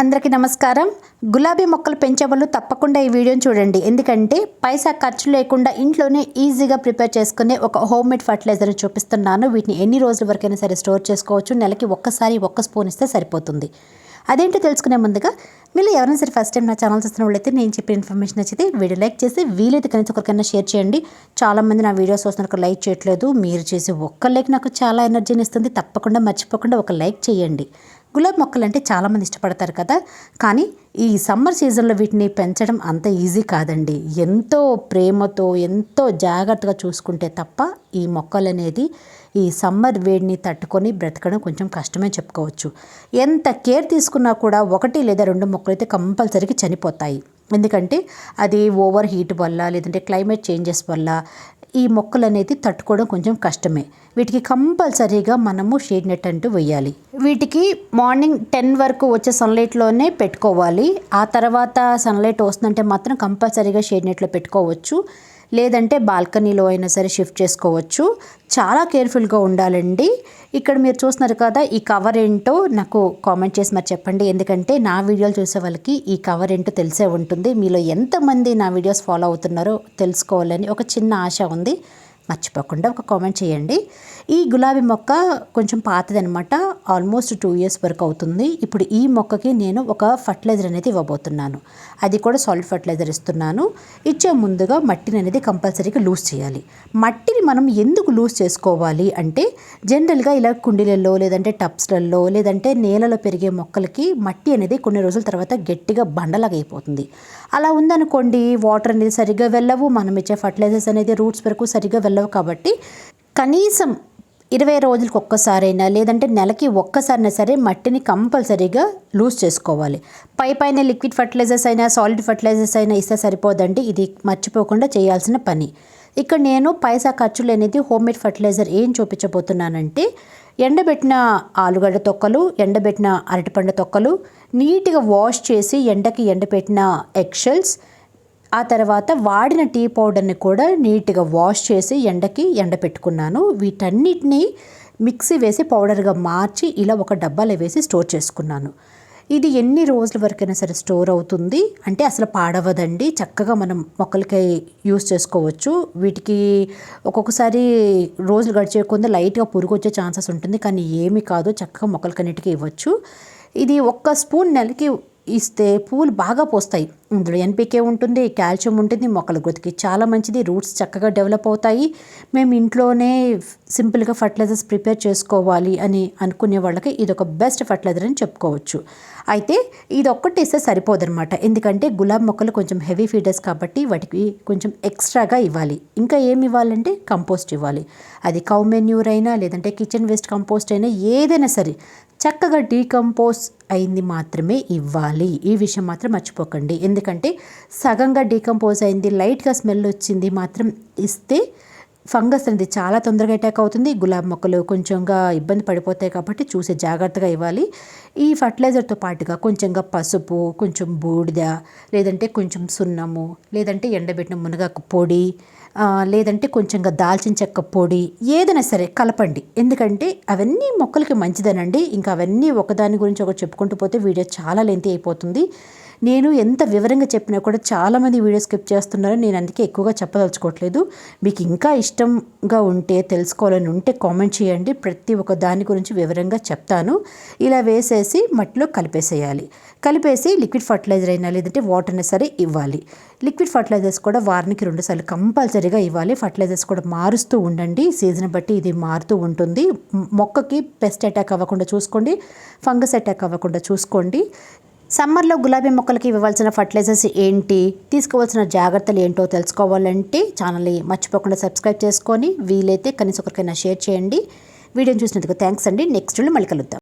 అందరికీ నమస్కారం. గులాబీ మొక్కలు పెంచే వాళ్ళు తప్పకుండా ఈ వీడియోని చూడండి. ఎందుకంటే పైసా ఖర్చు లేకుండా ఇంట్లోనే ఈజీగా ప్రిపేర్ చేసుకునే ఒక హోమ్ మేడ్ ఫర్టిలైజర్ని చూపిస్తున్నాను. వీటిని ఎన్ని రోజుల వరకైనా సరే స్టోర్ చేసుకోవచ్చు. నెలకి ఒక్కసారి ఒక్క స్పూన్ ఇస్తే సరిపోతుంది. అదేంటో తెలుసుకునే ముందుగా మీరు ఎవరైనా సరే ఫస్ట్ టైం నా ఛానల్ చూస్తున్న వాళ్ళైతే నేను చెప్పిన ఇన్ఫర్మేషన్ నచ్చితే వీడియో లైక్ చేసి వీలైతే కనీసం ఒకరికైనా షేర్ చేయండి. చాలామంది నా వీడియోస్ చూస్తున్నారు లైక్ చేయట్లేదు. మీరు చేసి ఒక్క లైక్ నాకు చాలా ఎనర్జీని ఇస్తుంది. తప్పకుండా మర్చిపోకుండా ఒక లైక్ చేయండి. గులాబీ మొక్కలు అంటే చాలామంది ఇష్టపడతారు కదా. కానీ ఈ సమ్మర్ సీజన్లో వీటిని పెంచడం అంత ఈజీ కాదండి. ఎంతో ప్రేమతో ఎంతో జాగ్రత్తగా చూసుకుంటే తప్ప ఈ మొక్కలు అనేది ఈ సమ్మర్ వేడిని తట్టుకొని బ్రతకడం కొంచెం కష్టమే చెప్పుకోవచ్చు. ఎంత కేర్ తీసుకున్నా కూడా ఒకటి లేదా రెండు మొక్కలు అయితే కంపల్సరీగా చనిపోతాయి. ఎందుకంటే అది ఓవర్ హీట్ వల్ల లేదంటే క్లైమేట్ చేంజెస్ వల్ల ఈ మొక్కలు అనేది తట్టుకోవడం కొంచెం కష్టమే. వీటికి కంపల్సరీగా మనము షేడ్ నెట్ అంటూ వేయాలి. వీటికి మార్నింగ్ టెన్ వరకు వచ్చే సన్లైట్లోనే పెట్టుకోవాలి. ఆ తర్వాత సన్లైట్ వస్తుందంటే మాత్రం కంపల్సరీగా షేడ్ నెట్లో పెట్టుకోవచ్చు. లేదంటే బాల్కనీలో అయినా సరే షిఫ్ట్ చేసుకోవచ్చు. చాలా కేర్ఫుల్గా ఉండాలండి. ఇక్కడ మీరు చూస్తున్నారు కదా ఈ కవర్ ఏంటో నాకు కామెంట్ చేసి మరి చెప్పండి. ఎందుకంటే నా వీడియోలు చూసే వాళ్ళకి ఈ కవర్ ఏంటో తెలిసే ఉంటుంది. మీలో ఎంతమంది నా వీడియోస్ ఫాలో అవుతున్నారో తెలుసుకోవాలని ఒక చిన్న ఆశ ఉంది. మర్చిపోకుండా ఒక కామెంట్ చేయండి. ఈ గులాబీ మొక్క కొంచెం పాతదనమాట ఆల్మోస్ట్ టూ ఇయర్స్ వరకు అవుతుంది. ఇప్పుడు ఈ మొక్కకి నేను ఒక ఫర్టిలైజర్ అనేది ఇవ్వబోతున్నాను. అది కూడా సాలిడ్ ఫర్టిలైజర్ ఇస్తున్నాను. ఇచ్చే ముందుగా మట్టిని అనేది కంపల్సరీగా లూజ్ చేయాలి. మట్టిని మనం ఎందుకు లూజ్ చేసుకోవాలి అంటే జనరల్గా ఇలా కుండీలలో లేదంటే టబ్స్లలో లేదంటే నేలలో పెరిగే మొక్కలకి మట్టి అనేది కొన్ని రోజుల తర్వాత గట్టిగా బండలాగా అయిపోతుంది. అలా ఉందనుకోండి వాటర్ అనేది సరిగ్గా వెళ్ళవు. మనం ఇచ్చే ఫర్టిలైజర్స్ అనేది రూట్స్ వరకు సరిగ్గా వెళ్ళవు కాబట్టి కనీసం ఇరవై రోజులకు ఒక్కసారైనా లేదంటే నెలకి ఒక్కసారైనా సరే మట్టిని కంపల్సరీగా లూజ్ చేసుకోవాలి. పై పైన లిక్విడ్ ఫర్టిలైజర్స్ అయినా సాలిడ్ ఫర్టిలైజర్స్ అయినా ఇస్తే సరిపోదండి. ఇది మర్చిపోకుండా చేయాల్సిన పని. ఇక్కడ నేను పైసా ఖర్చు లేనిది హోమ్ మేడ్ ఫర్టిలైజర్ ఏం చూపించబోతున్నానంటే ఎండబెట్టిన ఆలుగడ్డ తొక్కలు ఎండబెట్టిన అరటిపండు తొక్కలు నీట్గా వాష్ చేసి ఎండకి ఎండబెట్టిన ఎక్షల్స్ ఆ తర్వాత వాడిన టీ పౌడర్ని కూడా నీట్గా వాష్ చేసి ఎండకి ఎండపెట్టుకున్నాను. వీటన్నిటిని మిక్సీ వేసి పౌడర్గా మార్చి ఇలా ఒక డబ్బాలో వేసి స్టోర్ చేసుకున్నాను. ఇది ఎన్ని రోజుల వరకైనా సరే స్టోర్ అవుతుంది. అంటే అసలు పాడవదండి. చక్కగా మనం మొక్కలకి యూస్ చేసుకోవచ్చు. వీటికి ఒక్కొక్కసారి రోజులు గడిచే కొంత లైట్గా పురుగు వచ్చే ఛాన్సెస్ ఉంటుంది. కానీ ఏమీ కాదు. చక్కగా మొక్కలకన్నిటికీ ఇవ్వచ్చు. ఇది ఒక్క స్పూన్ నెలకి ఇస్తే పూలు బాగా పోస్తాయి. ఇందులో ఎన్పికే ఉంటుంది కాల్షియం ఉంటుంది మొక్కల గ్రోత్కి చాలా మంచిది రూట్స్ చక్కగా డెవలప్ అవుతాయి. మేము ఇంట్లోనే సింపుల్గా ఫర్టిలైజర్స్ ప్రిపేర్ చేసుకోవాలి అని అనుకునే వాళ్ళకి ఇది ఒక బెస్ట్ ఫర్టిలైజర్ అని చెప్పుకోవచ్చు. అయితే ఇది ఒక్కటి ఇస్తే సరిపోదన్నమాట. ఎందుకంటే గులాబ్ మొక్కలు కొంచెం హెవీ ఫీడర్స్ కాబట్టి వాటికి కొంచెం ఎక్స్ట్రాగా ఇవ్వాలి. ఇంకా ఏమి ఇవ్వాలంటే కంపోస్ట్ ఇవ్వాలి. అది కౌ మెన్యూర్ అయినా లేదంటే కిచెన్ వేస్ట్ కంపోస్ట్ అయినా ఏదైనా సరే చక్కగా డీకంపోజ్ అయింది మాత్రమే ఇవ్వాలి. ఈ విషయం మాత్రం మర్చిపోకండి. ఎందుకంటే సగంగా డీకంపోజ్ అయింది లైట్గా స్మెల్ వచ్చింది మాత్రం ఇస్తే ఫంగస్ అనేది చాలా తొందరగా అటాక్ అవుతుంది. గులాబీ మొక్కలు కొంచెంగా ఇబ్బంది పడిపోతాయి కాబట్టి చూసే జాగ్రత్తగా ఇవ్వాలి. ఈ ఫర్టిలైజర్తో పాటుగా కొంచెంగా పసుపు కొంచెం బూడిద లేదంటే కొంచెం సున్నము లేదంటే ఎండబెట్టిన మునగాకు పొడి లేదంటే కొంచెంగా దాల్చిన చెక్క పొడి ఏదైనా సరే కలపండి. ఎందుకంటే అవన్నీ మొక్కలకి మంచిదనండి. ఇంకా అవన్నీ ఒకదాని గురించి ఒకటి చెప్పుకుంటూ పోతే వీడియో చాలా లెంతి అయిపోతుంది. నేను ఎంత వివరంగా చెప్పినా కూడా చాలామంది వీడియో స్కిప్ చేస్తున్నారు నేను అందుకే ఎక్కువగా చెప్పదలుచుకోవట్లేదు. మీకు ఇంకా ఇష్టంగా ఉంటే తెలుసుకోవాలని ఉంటే కామెంట్ చేయండి. ప్రతి ఒక్క దాని గురించి వివరంగా చెప్తాను. ఇలా వేసేసి మట్టిలో కలిపేసేయాలి. కలిపేసి లిక్విడ్ ఫర్టిలైజర్ అయినా లేదంటే వాటర్ని సరే ఇవ్వాలి. లిక్విడ్ ఫర్టిలైజర్స్ కూడా వారానికి రెండుసార్లు కంపల్సరీగా ఇవ్వాలి. ఫర్టిలైజర్స్ కూడా మారుస్తూ ఉండండి. సీజన్ బట్టి ఇది మారుతూ ఉంటుంది. మొక్కకి పెస్ట్ అటాక్ అవ్వకుండా చూసుకోండి. ఫంగస్ అటాక్ అవ్వకుండా చూసుకోండి. సమ్మర్లో గులాబీ మొక్కలకి ఇవ్వాల్సిన ఫర్టిలైజర్స్ ఏంటి? తీసుకోవాల్సిన జాగ్రత్తలు ఏంటో తెలుసుకోవాలంటే ఛానల్ని మర్చిపోకుండా సబ్స్క్రైబ్ చేసుకొని వీలైతే కనీసం ఒకరికైనా షేర్ చేయండి. వీడియోని చూసినందుకు థ్యాంక్స్ అండి. నెక్స్ట్ మళ్ళీ కలుద్దాం.